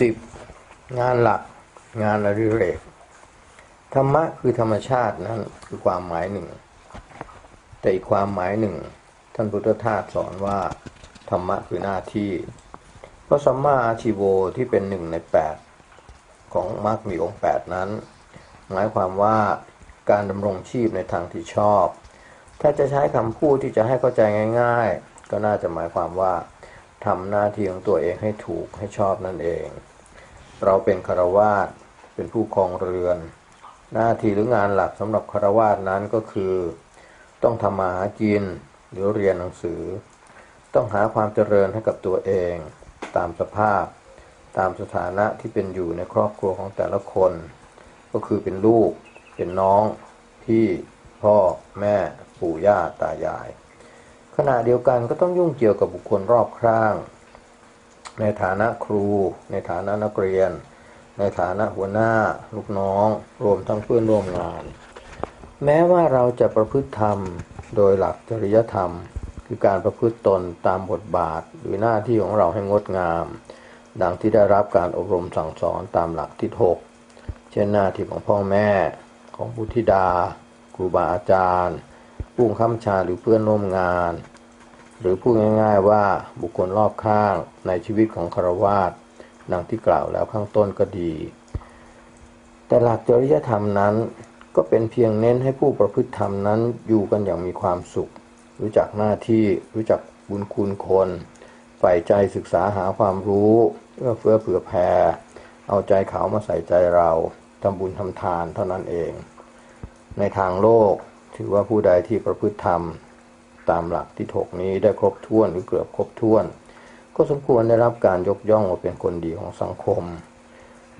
สิบงานหลักงานอดิเรกธรรมะคือธรรมชาตินั่นคือความหมายหนึ่ง แต่อีกความหมายหนึ่ง ท่านพุทธทาสสอนว่า ธรรมะคือหน้าที่พระสัมมาอาชีโวที่เป็นหนึ่งในแปดของมรรคมีองค์แปดนั้น หมายความว่าการดำรงชีพในทางที่ชอบ ถ้าจะใช้คำพูดที่จะให้เข้าใจง่าย ๆ ก็น่าจะหมายความว่าทำหน้าที่ของตัวเองให้ถูกให้ชอบนั่นเอง เราเป็นคารวาสเป็นผู้ครองเรือน หน้าที่หรืองานหลักสำหรับคารวาสนั้นก็คือ ต้องทำมาหากินหรือเรียนหนังสือ ต้องหาความเจริญให้กับตัวเอง ตามสภาพ ตามสถานะที่เป็นอยู่ในครอบครัวของแต่ละคน ก็คือเป็นลูก เป็นน้องพี่พ่อแม่ปู่ย่าตายาย ขณะเดียวกันก็ต้องยุ่งเกี่ยวกับบุคคลรอบข้าง ในฐานะครู ในฐานะนักเรียน ในฐานะหัวหน้า ลูกน้อง รวมทั้งเพื่อนร่วมงาน แม้ว่าเราจะประพฤติธรรมโดยหลักจริยธรรม คือการประพฤติตนตามบทบาทหรือหน้าที่ของเราให้งดงาม ดังที่ได้รับการอบรมสั่งสอนตามหลักที่หกเช่นหน้าที่ของพ่อแม่ของบุธิดาครูบาอาจารย์ผู้บังคับบัญชาหรือเพื่อนร่วมงาน หรือพูดง่ายๆว่าบุคคลรอบข้างในชีวิตของคารวาสดังที่กล่าวแล้วข้างต้นก็ดี แต่หลักจริยธรรมนั้นก็เป็นเพียงเน้นให้ผู้ประพฤติธรรมนั้นอยู่กันอย่างมีความสุข รู้จักหน้าที่รู้จักบุญคุณคนใฝ่ใจศึกษาหาความรู้เอื้อเฟื้อเผื่อแผ่เอาใจเขามาใส่ใจเราทำบุญทำทานเท่านั้นเอง ในทางโลกถือว่าผู้ใดที่ประพฤติธรรม ตามหลักที่ถกนี้ได้ครบถ้วนหรือเกือบครบถ้วน ก็สมควรได้รับการยกย่องว่าเป็นคนดีของสังคม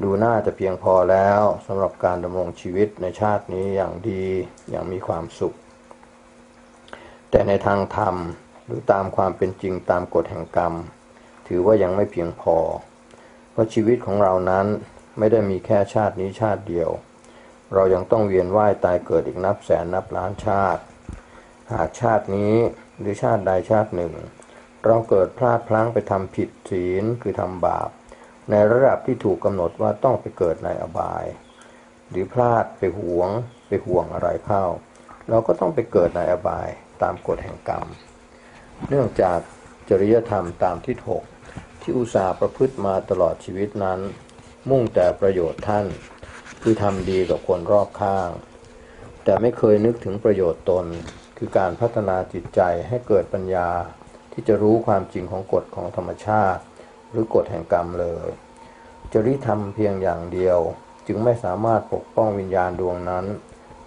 ดูน่าจะเพียงพอแล้วสำหรับการดำรงชีวิตในชาตินี้อย่างดีอย่างมีความสุข แต่ในทางธรรมหรือตามความเป็นจริงตามกฎแห่งกรรม ถือว่ายังไม่เพียงพอ เพราะชีวิตของเรานั้นไม่ได้มีแค่ชาตินี้ชาติเดียว เรายังต้องเวียนว่ายตายเกิดอีกนับแสนนับล้านชาติ หากชาตินี้หรือชาติใดชาติหนึ่ง เราเกิดพลาดพลั้งไปทำผิดศีลคือทำบาป ในระดับที่ถูกกำหนดว่าต้องไปเกิดในอบาย หรือพลาดไปหวง ไปห่วงอะไรเข้า เราก็ต้องไปเกิดในอบายตามกฎแห่งกรรม เนื่องจากจริยธรรมตามที่ถกที่อุตสาห์ประพฤติมาตลอดชีวิตนั้น มุ่งแต่ประโยชน์ท่าน คือทำดีกับคนรอบข้าง แต่ไม่เคยนึกถึงประโยชน์ตน คือการพัฒนาจิตใจให้เกิดปัญญาที่จะรู้ความจริงของกฎของธรรมชาติ หรือกฎแห่งกรรมเลย จริยธรรมเพียงอย่างเดียว จึงไม่สามารถปกป้องวิญญาณดวงนั้น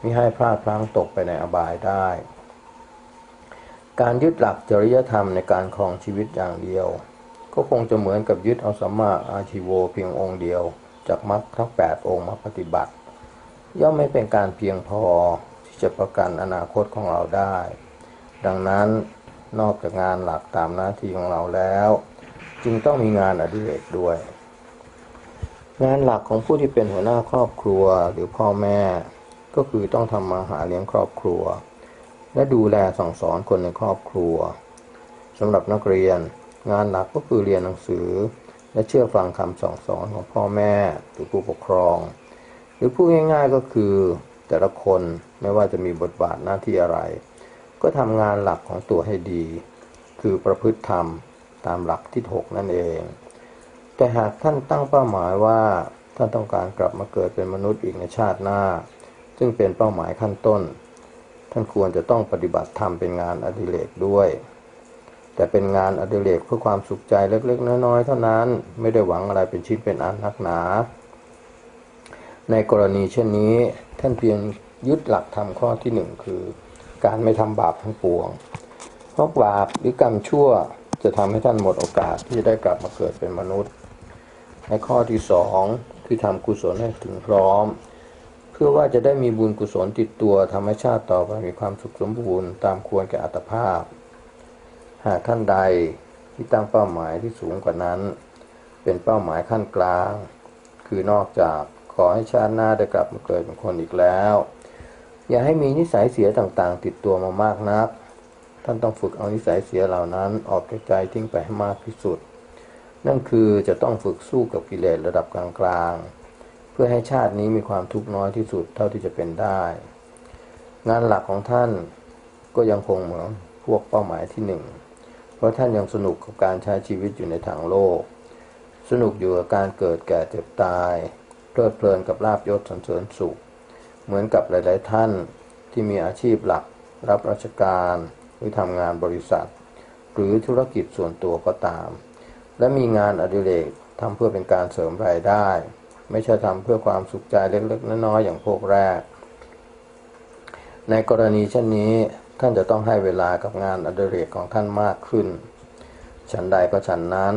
มิให้พลาดพลั้งตกไปในอบายได้ การยึดหลักจริยธรรมในการครองชีวิตอย่างเดียว ก็คงจะเหมือนกับยึดเอาสัมมาอาชีโวเพียงองค์เดียว จากมรรคทั้ง8องค์มาปฏิบัติ ย่อมไม่เป็นการเพียงพอ จะประกันอนาคตของเราได้ ดังนั้นนอกจากงานหลักตามหน้าที่ของเราแล้ว จึงต้องมีงานอดิเรกด้วย งานหลักของผู้ที่เป็นหัวหน้าครอบครัวหรือพ่อแม่ ก็คือต้องทำมาหาเลี้ยงครอบครัว และดูแลสั่งสอนคนในครอบครัวสำหรับนักเรียน งานหลักก็คือเรียนหนังสือ และเชื่อฟังคำสั่งสอนของพ่อแม่หรือผู้ปกครอง หรือพูดง่ายๆก็คือ แต่ละคนไม่ว่าจะมีบทบาทหน้าที่อะไร ก็ทำงานหลักของตัวให้ดี คือประพฤติธรรมตามหลักที่ถกนั่นเอง แต่หากท่านตั้งเป้าหมายว่าท่านต้องการกลับมาเกิดเป็นมนุษย์อีกในชาติหน้า ซึ่งเป็นเป้าหมายขั้นต้น ท่านควรจะต้องปฏิบัติธรรมเป็นงานอดิเรกด้วย แต่เป็นงานอดิเรกเพื่อความสุขใจเล็กๆ น้อยๆ เท่านั้น ไม่ได้หวังอะไรเป็นชิ้นเป็นอันนักหนา ในกรณีเช่นนี้ท่านเพียงยึดหลักธรรมข้อที่หนึ่งคือ การไม่ทำบาปทั้งปวง เพราะบาปหรือกรรมชั่วจะทำให้ท่านหมดโอกาสที่จะได้กลับมาเกิดเป็นมนุษย์ ในข้อที่สองคือทำกุศลให้ถึงพร้อม เพื่อว่าจะได้มีบุญกุศลติดตัวทำให้ชาติต่อไปมีความสุขสมบูรณ์ตามควรแก่อัตภาพ หากท่านใดที่ตั้งเป้าหมายที่สูงกว่านั้น เป็นเป้าหมายขั้นกลาง คือนอกจาก ขอให้ชาติหน้าได้กลับมาเกิดเป็นคนอีกแล้ว อย่าให้มีนิสัยเสียต่างๆ ติดตัวมามากนัก ท่านต้องฝึกเอานิสัยเสียเหล่านั้น ออกจากใจทิ้งไปให้มากที่สุด นั่นคือจะต้องฝึกสู้กับกิเลสระดับกลางๆ เพื่อให้ชาตินี้มีความทุกข์น้อยที่สุดเท่าที่จะเป็นได้ งานหลักของท่านก็ยังคงเหมือนพวกเป้าหมายที่หนึ่งเพราะท่านยังสนุกกับการใช้ชีวิตอยู่ในทางโลก สนุกอยู่กับการเกิดแก่เจ็บตาย เพลิดเพลินกับลาบยศสรรเสริญสุข เหมือนกับหลาย ๆ ท่านที่มีอาชีพหลัก รับราชการหรือทำงานบริษัท หรือธุรกิจส่วนตัวก็ตาม และมีงานอดิเรกทำเพื่อเป็นการเสริมรายได้ ไม่ใช่ทำเพื่อความสุขใจเล็ก ๆ น้อย ๆ อย่างพวกแรก ในกรณีเช่นนี้ท่านจะต้องให้เวลากับงานอดิเรกของท่านมากขึ้น ฉันใดก็ฉันนั้น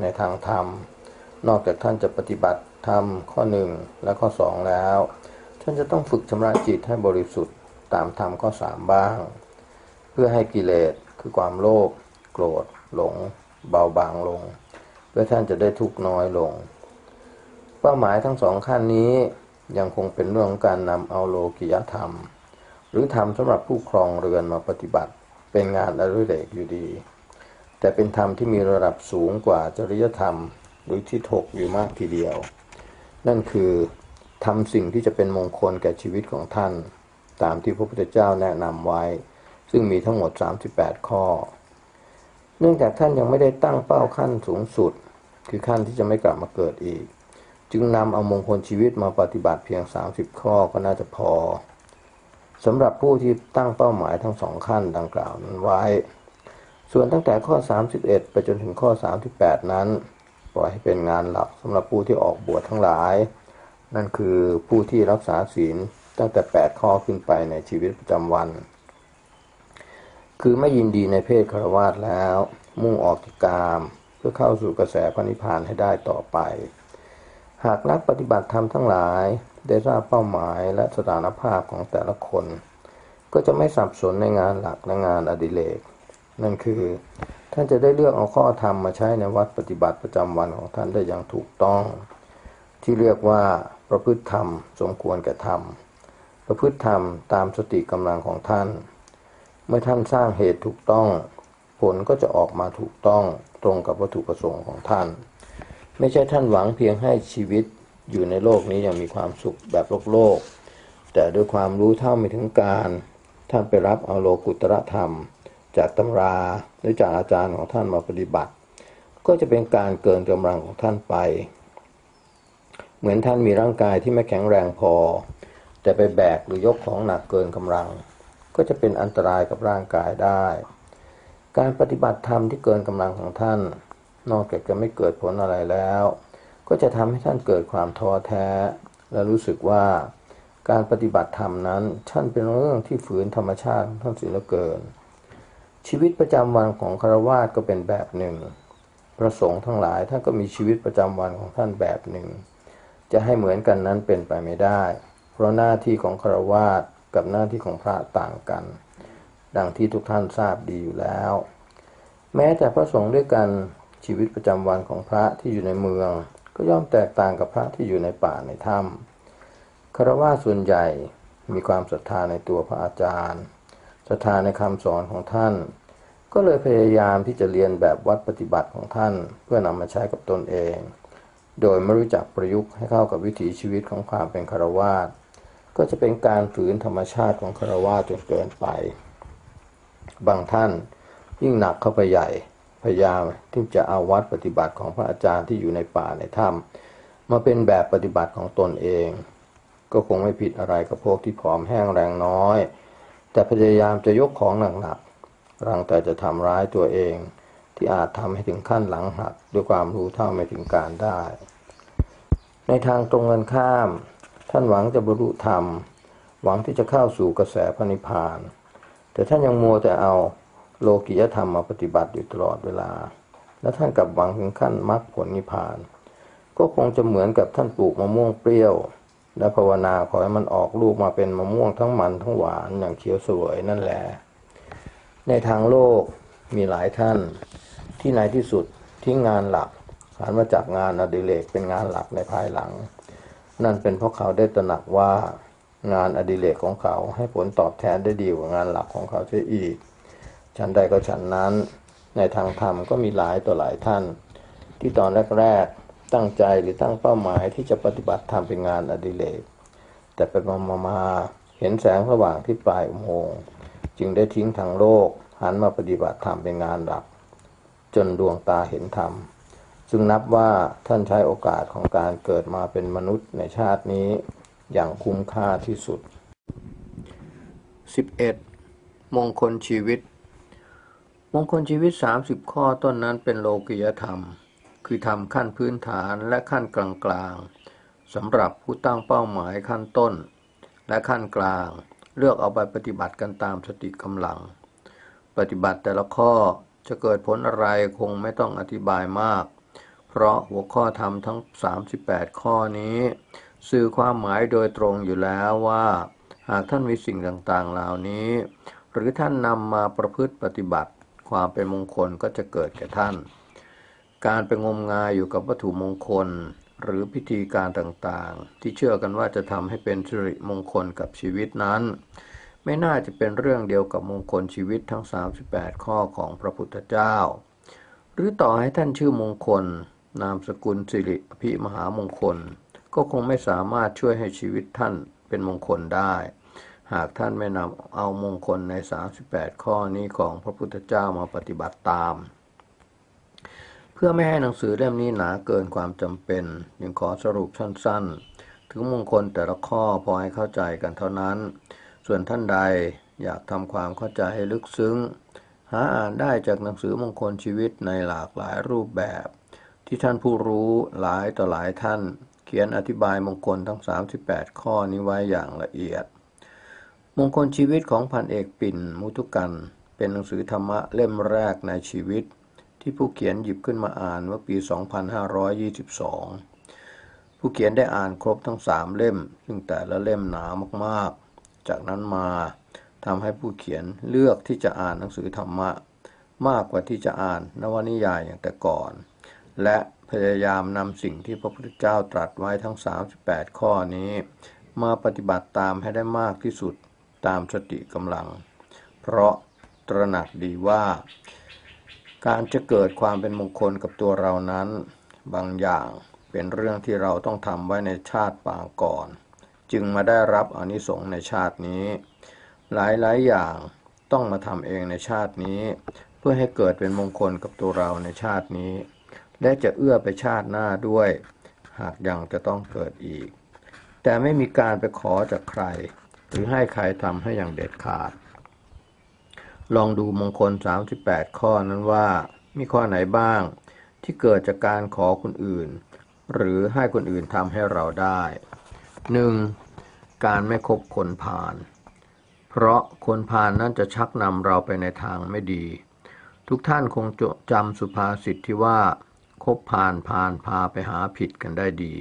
ในทางธรรม นอกจากท่านจะปฏิบัติ ธรรมข้อหนึ่งและข้อสองแล้ว ท่านจะต้องฝึกชำระจิตให้บริสุทธิ์ตามธรรมข้อสามบ้าง เพื่อให้กิเลสคือความโลภโกรธ หลง เบาบางลง เพื่อท่านจะได้ทุกข์น้อยลง เป้าหมายทั้งสองขั้นนี้ยังคงเป็นเรื่องของการนำเอาโลกิยธรรม หรือธรรมสำหรับผู้ครองเรือนมาปฏิบัติ เป็นงานอริเรกอยู่ดี แต่เป็นธรรมที่มีระดับสูงกว่าจริยธรรม หรือที่ถกอยู่มากทีเดียว นั่นคือทำสิ่งที่จะเป็นมงคลแก่ชีวิตของท่าน ตามที่พระพุทธเจ้าแนะนำไว้ ซึ่งมีทั้งหมด 38 ข้อ เนื่องจากท่านยังไม่ได้ตั้งเป้าขั้นสูงสุด คือขั้นที่จะไม่กลับมาเกิดอีก จึงนำเอามงคลชีวิตมาปฏิบัติเพียง 30 ข้อก็น่าจะพอสำหรับผู้ที่ตั้งเป้าหมายทั้งสองขั้นดังกล่าวนั้นไว้ ส่วนตั้งแต่ข้อ 31 ไปจนถึงข้อ 38 นั้น ปล่อยให้เป็นงานหลักสำหรับผู้ที่ออกบวชทั้งหลาย นั่นคือผู้ที่รักษาศีลตั้งแต่ 8 ข้อขึ้นไปในชีวิตประจำวัน คือไม่ยินดีในเพศคารวาสแล้ว มุ่งออกจากกาม เพื่อเข้าสู่กระแสพระนิพพานให้ได้ต่อไป หากนักปฏิบัติธรรมทั้งหลายได้ทราบเป้าหมายและสถานภาพของแต่ละคน ก็จะไม่สับสนในงานหลักและงานอดิเรกนั่นคือ ท่านจะได้เลือกเอาข้อธรรมมาใช้ในวัดปฏิบัติประจำวันของท่านได้อย่างถูกต้อง ที่เรียกว่าประพฤติธรรมสมควรแก่ธรรม ประพฤติธรรมตามสติกำลังของท่าน เมื่อท่านสร้างเหตุถูกต้อง ผลก็จะออกมาถูกต้องตรงกับวัตถุประสงค์ของท่าน ไม่ใช่ท่านหวังเพียงให้ชีวิตอยู่ในโลกนี้อยังมีความสุขแบบโลกโลก แต่ด้วยความรู้เท่าไม่ถึงการ ท่านไปรับเอาโลกุตระธรรม จากตำราหรือจากอาจารย์ของท่านมาปฏิบัติ ก็จะเป็นการเกินกำลังของท่านไป เหมือนท่านมีร่างกายที่ไม่แข็งแรงพอ แต่ไปแบกหรือยกของหนักเกินกำลัง ก็จะเป็นอันตรายกับร่างกายได้ การปฏิบัติธรรมที่เกินกำลังของท่าน นอกจากจะไม่เกิดผลอะไรแล้ว ก็จะทำให้ท่านเกิดความท้อแท้ และรู้สึกว่าการปฏิบัติธรรมนั้นท่านเป็นเรื่องที่ฝืนธรรมชาติของท่านสิเหลือเกิน ชีวิตประจำวันของคารวาสก็เป็นแบบหนึ่งพระสงฆ์ทั้งหลายท่านก็มีชีวิตประจำวันของท่านแบบหนึ่ง จะให้เหมือนกันนั้นเป็นไปไม่ได้ เพราะหน้าที่ของคารวาสกับหน้าที่ของพระต่างกัน ดังที่ทุกท่านทราบดีอยู่แล้ว แม้แต่พระสงฆ์ด้วยกันชีวิตประจำวันของพระที่อยู่ในเมือง ก็ย่อมแตกต่างกับพระที่อยู่ในป่าในถ้ำคารวะส่วนใหญ่มีความศรัทธาในตัวพระอาจารย์ ศรัทธาในคำสอนของท่าน ก็เลยพยายามที่จะเรียนแบบวัดปฏิบัติของท่าน เพื่อนำมาใช้กับตนเอง โดยไม่รู้จักประยุกต์ให้เข้ากับวิถีชีวิตของความเป็นคารวะก็จะเป็นการฝืนธรรมชาติของคารวะจนเกินไป บางท่านยิ่งหนักเข้าไปใหญ่ พยายามที่จะเอาวัดปฏิบัติของพระอาจารย์ที่อยู่ในป่าในถ้ำมาเป็นแบบปฏิบัติของตนเอง ก็คงไม่ผิดอะไรกับพวกที่ผอมแห้งแรงน้อย แต่พยายามจะยกของหนักๆรังแต่จะทำร้ายตัวเอง ที่อาจทำให้ถึงขั้นหลังหักด้วยความรู้เท่าไม่ถึงการได้ ในทางตรงกันข้าม ท่านหวังจะบรรลุธรรม หวังที่จะเข้าสู่กระแสพระนิพพาน แต่ท่านยังมัวแต่เอาโลกิยธรรมมาปฏิบัติอยู่ตลอดเวลา และท่านกับหวังถึงขั้นมรรคผลนิพพาน ก็คงจะเหมือนกับท่านปลูกมะม่วงเปรี้ยว และภาวนาขอให้มันออกลูกมาเป็นมะม่วงทั้งมันทั้งหวานอย่างเขียวสวยนั่นแหละ ในทางโลกมีหลายท่านที่ในที่สุดทิ้งงานหลักหันมาจากงานอดิเรกเป็นงานหลักในภายหลัง นั่นเป็นเพราะเขาได้ตระหนักว่างานอดิเรกของเขาให้ผลตอบแทนได้ดีกว่างานหลักของเขาเสียอีก ฉันใดก็ฉันนั้น ในทางธรรมก็มีหลายต่อหลายท่าน ที่ตอนแรกๆ ตั้งใจหรือตั้งเป้าหมายที่จะปฏิบัติทำเป็นงานอดิเรกแต่ไปมามาเห็นแสงสว่างที่ปลายอุโมงค์จึงได้ทิ้งทางโลกหันมาปฏิบัติธรรมเป็นงานหลัก จนดวงตาเห็นธรรมซึ่งนับว่าท่านใช้โอกาสของการเกิดมาเป็นมนุษย์ในชาตินี้อย่างคุ้มค่าที่สุด 11. มงคลชีวิต มงคลชีวิต 30 ข้อต้นนั้นเป็นโลกิยธรรม คือทำขั้นพื้นฐานและขั้นกลางๆสำหรับผู้ตั้งเป้าหมายขั้นต้น และขั้นกลาง เลือกเอาไปปฏิบัติกันตามสติกำลัง ปฏิบัติแต่ละข้อจะเกิดผลอะไรคงไม่ต้องอธิบายมาก เพราะหัวข้อธรรมทั้ง 38 ข้อนี้ สื่อความหมายโดยตรงอยู่แล้วว่า หากท่านมีสิ่งต่างๆเหล่านี้ หรือท่านนำมาประพฤติปฏิบัติ ความเป็นมงคลก็จะเกิดแก่ท่าน การไปงมงายอยู่กับวัตถุมงคล หรือพิธีการต่างๆ ที่เชื่อกันว่าจะทำให้เป็นสิริมงคลกับชีวิตนั้น ไม่น่าจะเป็นเรื่องเดียวกับมงคลชีวิตทั้ง 38 ข้อของพระพุทธเจ้า หรือต่อให้ท่านชื่อมงคล นามสกุลสิริพิมหามงคล ก็คงไม่สามารถช่วยให้ชีวิตท่านเป็นมงคลได้ หากท่านไม่นำเอามงคลใน 38 ข้อนี้ของพระพุทธเจ้ามาปฏิบัติตาม เพื่อไม่ให้หนังสือเล่มนี้หนาเกินความจำเป็นยังขอสรุปสั้นๆ ถึงมงคลแต่ละข้อพอให้เข้าใจกันเท่านั้น ส่วนท่านใดอยากทำความเข้าใจให้ลึกซึ้ง หาอ่านได้จากหนังสือมงคลชีวิตในหลากหลายรูปแบบ ที่ท่านผู้รู้หลายต่อหลายท่าน เขียนอธิบายมงคลทั้ง 38 ข้อนี้ไว้อย่างละเอียด มงคลชีวิตของพันเอกปิ่นมุทุกัน เป็นหนังสือธรรมะเล่มแรกในชีวิต ที่ผู้เขียนหยิบขึ้นมาอ่านเมื่อปี 2522 ผู้เขียนได้อ่านครบทั้งสามเล่ม ซึ่งแต่ละเล่มหนามากๆ จากนั้นมาทำให้ผู้เขียนเลือกที่จะอ่านหนังสือธรรมะ มากกว่าที่จะอ่านนวนิยายอย่างแต่ก่อน และพยายามนำสิ่งที่พระพุทธเจ้าตรัสไว้ทั้ง 38 ข้อนี้ มาปฏิบัติตามให้ได้มากที่สุดตามสติกำลัง เพราะตระหนักดีว่า การจะเกิดความเป็นมงคลกับตัวเรานั้น บางอย่างเป็นเรื่องที่เราต้องทำไว้ในชาติปางก่อน จึงมาได้รับอนิสงส์ในชาตินี้ หลายๆอย่างต้องมาทำเองในชาตินี้ เพื่อให้เกิดเป็นมงคลกับตัวเราในชาตินี้ และจะเอื้อไปชาติหน้าด้วย หากยังจะต้องเกิดอีก แต่ไม่มีการไปขอจากใคร หรือให้ใครทำให้อย่างเด็ดขาด ลองดูมงคล 38 ข้อนั้นว่ามีข้อไหนบ้าง ที่เกิดจากการขอคนอื่น หรือให้คนอื่นทำให้เราได้ 1. การไม่คบคนพาลเพราะคนพาลนนั้นจะชักนำเราไปในทางไม่ดี ทุกท่านคงจำสุภาษิตที่ว่า คบพาลพาลพาไปหาผิดกันได้ดี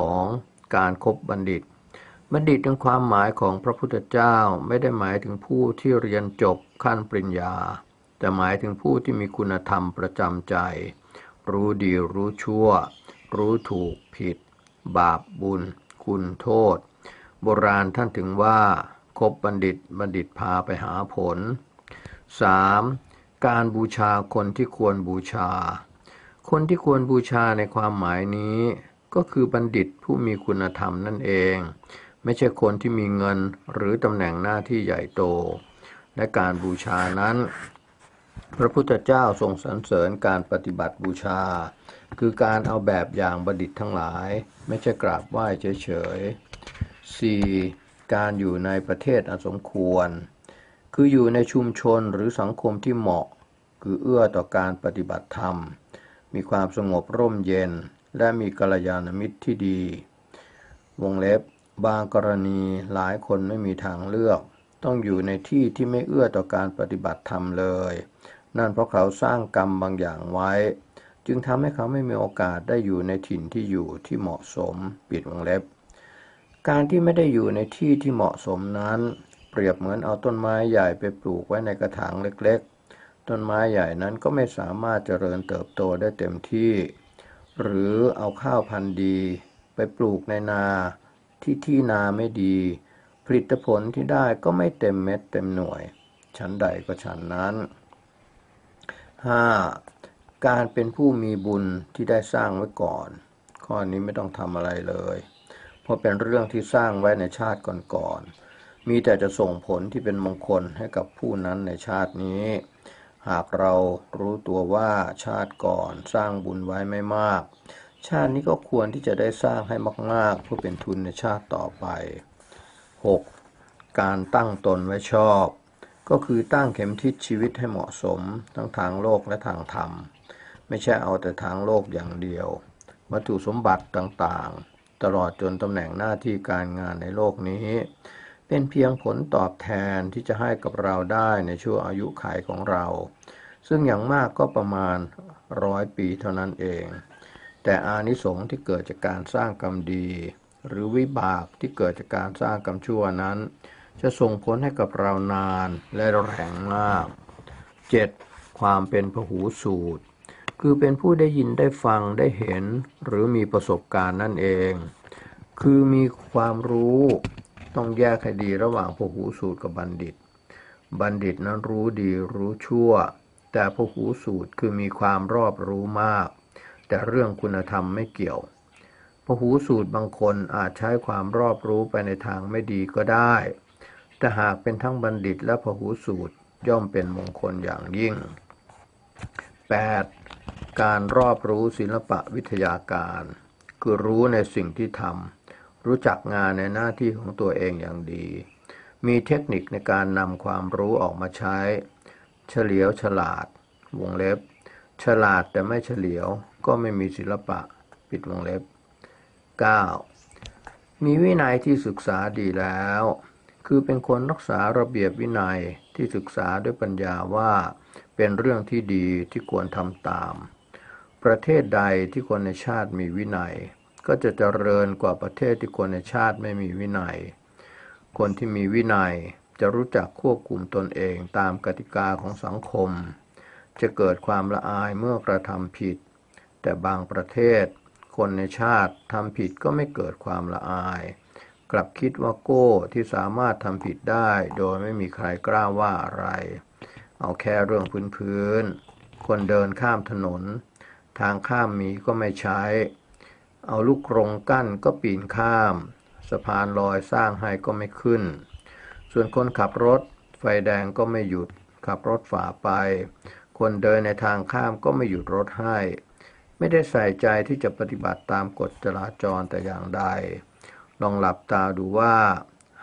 2. การครบบัณฑิต บัณฑิตในความหมายของพระพุทธเจ้าไม่ได้หมายถึงผู้ที่เรียนจบขั้นปริญญา แต่หมายถึงผู้ที่มีคุณธรรมประจำใจ รู้ดีรู้ชั่ว รู้ถูกผิด บาปบุญ คุณโทษ โบราณท่านถึงว่าคบบัณฑิตบัณฑิตพาไปหาผล 3. การบูชาคนที่ควรบูชา คนที่ควรบูชาในความหมายนี้ ก็คือบัณฑิตผู้มีคุณธรรมนั่นเอง ไม่ใช่คนที่มีเงินหรือตำแหน่งหน้าที่ใหญ่โต และการบูชานั้น พระพุทธเจ้าทรงสรรเสริญการปฏิบัติบูชา คือการเอาแบบอย่างบัณฑิตทั้งหลาย ไม่ใช่กราบไหว้เฉยๆ 4. การอยู่ในประเทศอสมควร คืออยู่ในชุมชนหรือสังคมที่เหมาะ คือเอื้อต่อการปฏิบัติธรรม มีความสงบร่มเย็น และมีกัลยาณมิตรที่ดี วงเล็บ บางกรณีหลายคนไม่มีทางเลือก ต้องอยู่ในที่ที่ไม่เอื้อต่อการปฏิบัติธรรมเลย นั่นเพราะเขาสร้างกรรมบางอย่างไว้ จึงทำให้เขาไม่มีโอกาสได้อยู่ในถิ่นที่อยู่ที่เหมาะสมปิดวงเล็บ การที่ไม่ได้อยู่ในที่ที่เหมาะสมนั้น เปรียบเหมือนเอาต้นไม้ใหญ่ไปปลูกไว้ในกระถางเล็กๆ ต้นไม้ใหญ่นั้นก็ไม่สามารถเจริญเติบโตได้เต็มที่ หรือเอาข้าวพันธุ์ดี ไปปลูกในนา ที่ที่นาไม่ดี ผลิตผลที่ได้ก็ไม่เต็มเม็ดเต็มหน่วย ชั้นใดก็ชั้นนั้น 5. การเป็นผู้มีบุญที่ได้สร้างไว้ก่อน ข้อนี้ไม่ต้องทำอะไรเลย เพราะเป็นเรื่องที่สร้างไว้ในชาติก่อนๆมีแต่จะส่งผลที่เป็นมงคลให้กับผู้นั้นในชาตินี้ หากเรารู้ตัวว่าชาติก่อนสร้างบุญไว้ไม่มาก ชาตินี้ก็ควรที่จะได้สร้างให้มาก ๆ เพื่อเป็นทุนในชาติต่อไป 6. การตั้งตนไว้ชอบ ก็คือตั้งเข็มทิศชีวิตให้เหมาะสม ทั้งทางโลกและทางธรรม ไม่ใช่เอาแต่ทางโลกอย่างเดียว วัตถุสมบัติต่างๆ ตลอดจนตำแหน่งหน้าที่การงานในโลกนี้ เป็นเพียงผลตอบแทนที่จะให้กับเราได้ในช่วงอายุขัยของเรา ซึ่งอย่างมากก็ประมาณร้อยปีเท่านั้นเอง แต่อานิสงส์ที่เกิดจากการสร้างกรรมดี หรือวิบากที่เกิดจากการสร้างกรรมชั่วนั้น จะส่งผลให้กับเรานานและแรงมาก 7. ความเป็นพหูสูตร คือเป็นผู้ได้ยินได้ฟังได้เห็น หรือมีประสบการณ์นั่นเอง คือมีความรู้ต้องแยกให้ดีระหว่างพหูสูตรกับบัณฑิต บัณฑิตนั้นรู้ดีรู้ชั่ว แต่พหูสูตรคือมีความรอบรู้มาก แต่เรื่องคุณธรรมไม่เกี่ยวพหูสูตรบางคนอาจใช้ความรอบรู้ไปในทางไม่ดีก็ได้ แต่หากเป็นทั้งบัณฑิตและพหูสูตรย่อมเป็นมงคลอย่างยิ่ง 8. การรอบรู้ศิลปะวิทยาการ คือรู้ในสิ่งที่ทำรู้จักงานในหน้าที่ของตัวเองอย่างดี มีเทคนิคในการนำความรู้ออกมาใช้ เฉลียวฉลาด วงเล็บ ฉลาดแต่ไม่เฉลียว ก็ไม่มีศิลปะปิดวงเล็บ 9. มีวินัยที่ศึกษาดีแล้ว คือเป็นคนรักษาระเบียบวินัยที่ศึกษาด้วยปัญญาว่าเป็นเรื่องที่ดีที่ควรทำตาม ประเทศใดที่คนในชาติมีวินัย ก็จะเจริญกว่าประเทศที่คนในชาติไม่มีวินัย คนที่มีวินัยจะรู้จักควบคุมตนเองตามกติกาของสังคม จะเกิดความละอายเมื่อกระทำผิด แต่บางประเทศ คนในชาติทำผิดก็ไม่เกิดความละอาย กลับคิดว่าโก้ที่สามารถทำผิดได้ โดยไม่มีใครกล้าว่าอะไร เอาแค่เรื่องพื้นๆคนเดินข้ามถนน ทางข้ามมีก็ไม่ใช้ เอาลูกกรงกั้นก็ปีนข้าม สะพานลอยสร้างให้ก็ไม่ขึ้น ส่วนคนขับรถ ไฟแดงก็ไม่หยุดขับรถฝ่าไป คนเดินในทางข้ามก็ไม่หยุดรถให้ ไม่ได้ใส่ใจที่จะปฏิบัติตามกฎจราจรแต่อย่างใด ลองหลับตาดูว่า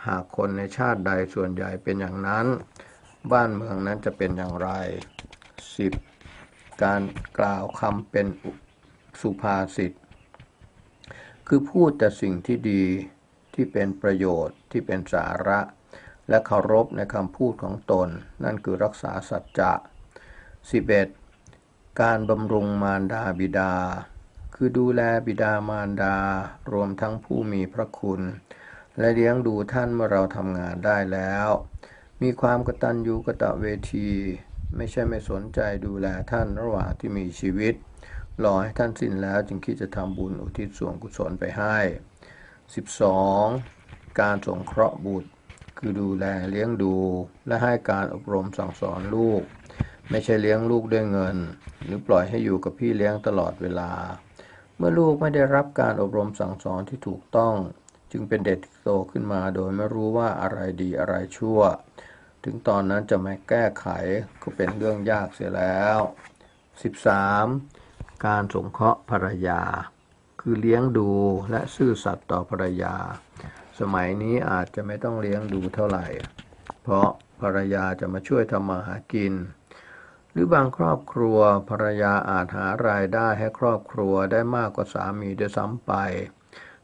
หากคนในชาติใดส่วนใหญ่เป็นอย่างนั้น บ้านเมืองนั้นจะเป็นอย่างไร 10. การกล่าวคำเป็นสุภาษิต คือพูดแต่สิ่งที่ดีที่เป็นประโยชน์ที่เป็นสาระ และเคารพในคำพูดของตน นั่นคือรักษาสัจจะ 11. การบำรุงมารดาบิดา คือดูแลบิดามารดา รวมทั้งผู้มีพระคุณ และเลี้ยงดูท่านเมื่อเราทำงานได้แล้ว มีความกตัญญูกะตะเวที ไม่ใช่ไม่สนใจดูแลท่านระหว่างที่มีชีวิตรอให้ท่านสิ้นแล้วจึงคิดจะทำบุญอุทิศส่วนกุศลไปให้ 12. การสงเคราะห์บุตร คือดูแลเลี้ยงดู และให้การอบรมสั่งสอนลูก ไม่ใช่เลี้ยงลูกด้วยเงิน หรือปล่อยให้อยู่กับพี่เลี้ยงตลอดเวลา เมื่อลูกไม่ได้รับการอบรมสั่งสอนที่ถูกต้อง จึงเป็นเด็กโตขึ้นมาโดยไม่รู้ว่าอะไรดีอะไรชั่ว ถึงตอนนั้นจะมาแก้ไขก็เป็นเรื่องยากเสียแล้ว 13. การสงเคราะห์ภรรยา คือเลี้ยงดูและซื่อสัตย์ต่อภรรยา สมัยนี้อาจจะไม่ต้องเลี้ยงดูเท่าไหร่ เพราะภรรยาจะมาช่วยทำมาหากิน หรือบางครอบครัวภรรยาอาจหารายได้ให้ครอบครัวได้มากกว่าสามีด้วยซ้ำไป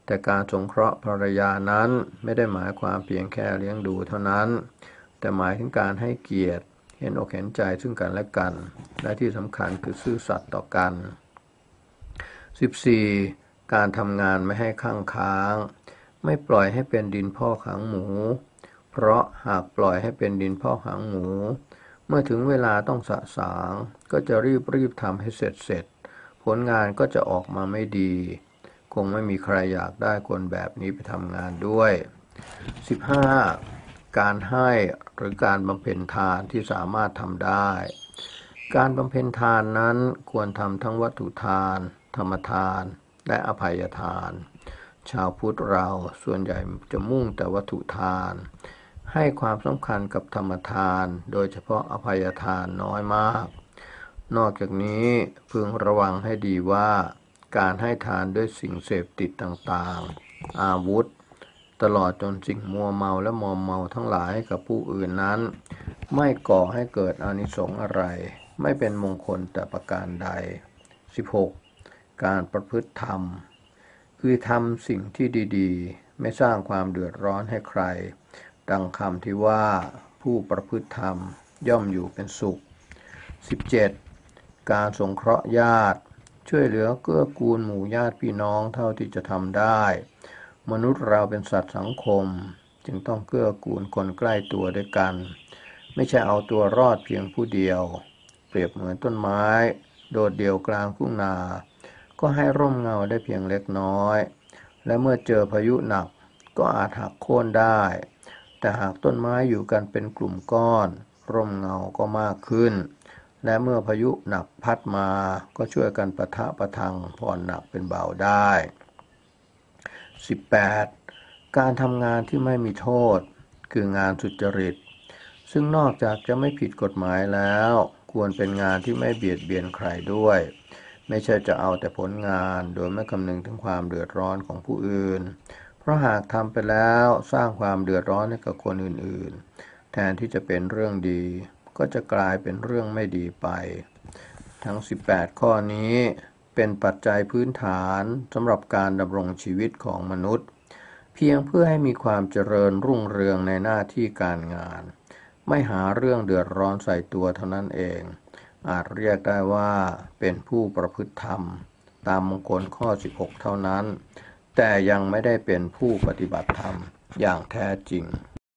แต่การสงเคราะห์ภรรยานั้นไม่ได้หมายความเพียงแค่เลี้ยงดูเท่านั้น แต่หมายถึงการให้เกียรติเห็นอกเห็นใจซึ่งกันและกัน และที่สำคัญคือซื่อสัตย์ต่อกัน 14. การทำงานไม่ให้ข้างค้าง ไม่ปล่อยให้เป็นดินพ่อขังหมู เพราะหากปล่อยให้เป็นดินพ่อขังหมู มื่อถึงเวลาต้องสะสางก็จะรีบรีบทำให้เสร็จเสร็จ ผลงานก็จะออกมาไม่ดี คงไม่มีใครอยากได้คนแบบนี้ไปทำงานด้วย 15. การให้หรือการบำเพ็ญทานที่สามารถทำได้ การบำเพ็ญทานนั้นควรทำทั้งวัตถุทาน ธรรมทาน และอภัยทาน ชาวพุทธเราส่วนใหญ่จะมุ่งแต่วัตถุทาน ให้ความสำคัญกับธรรมทาน โดยเฉพาะอภัยทานน้อยมาก นอกจากนี้พึงระวังให้ดีว่า การให้ทานด้วยสิ่งเสพติดต่างๆ อาวุธ ตลอดจนสิ่งมัวเมาและมอมเมาทั้งหลายให้กับผู้อื่นนั้น ไม่ก่อให้เกิดอนิสงส์อะไร ไม่เป็นมงคลแต่ประการใด 16. การประพฤติธรรม คือทำสิ่งที่ดีๆ ไม่สร้างความเดือดร้อนให้ใคร ดังคำที่ว่าผู้ประพฤติธรรมย่อมอยู่เป็นสุข 17. การสงเคราะห์ญาติ ช่วยเหลือเกื้อกูลหมู่ญาติพี่น้องเท่าที่จะทำได้ มนุษย์เราเป็นสัตว์สังคม จึงต้องเกื้อกูลคนใกล้ตัวด้วยกัน ไม่ใช่เอาตัวรอดเพียงผู้เดียว เปรียบเหมือนต้นไม้ โดดเดี่ยวกลางทุ่งนา ก็ให้ร่มเงาได้เพียงเล็กน้อย และเมื่อเจอพายุหนักก็อาจหักโค่นได้ แต่หากต้นไม้อยู่กันเป็นกลุ่มก้อน ร่มเงาก็มากขึ้น และเมื่อพายุหนักพัดมาก็ช่วยกันประทะประทังผ่อนหนักเป็นเบาได้ 18. การทำงานที่ไม่มีโทษ คืองานสุจริต ซึ่งนอกจากจะไม่ผิดกฎหมายแล้ว ควรเป็นงานที่ไม่เบียดเบียนใครด้วย ไม่ใช่จะเอาแต่ผลงานโดยไม่คำนึงถึงความเดือดร้อนของผู้อื่น เพราะหากทำไปแล้วสร้างความเดือดร้อนให้กับคนอื่นๆ แทนที่จะเป็นเรื่องดี ก็จะกลายเป็นเรื่องไม่ดีไป ทั้ง 18 ข้อนี้เป็นปัจจัยพื้นฐานสำหรับการดำรงชีวิตของมนุษย์ เพียงเพื่อให้มีความเจริญรุ่งเรืองในหน้าที่การงาน ไม่หาเรื่องเดือดร้อนใส่ตัวเท่านั้นเอง อาจเรียกได้ว่าเป็นผู้ประพฤติธรรม ตามมงคลข้อ 16 เท่านั้น แต่ยังไม่ได้เป็นผู้ปฏิบัติธรรมอย่างแท้จริง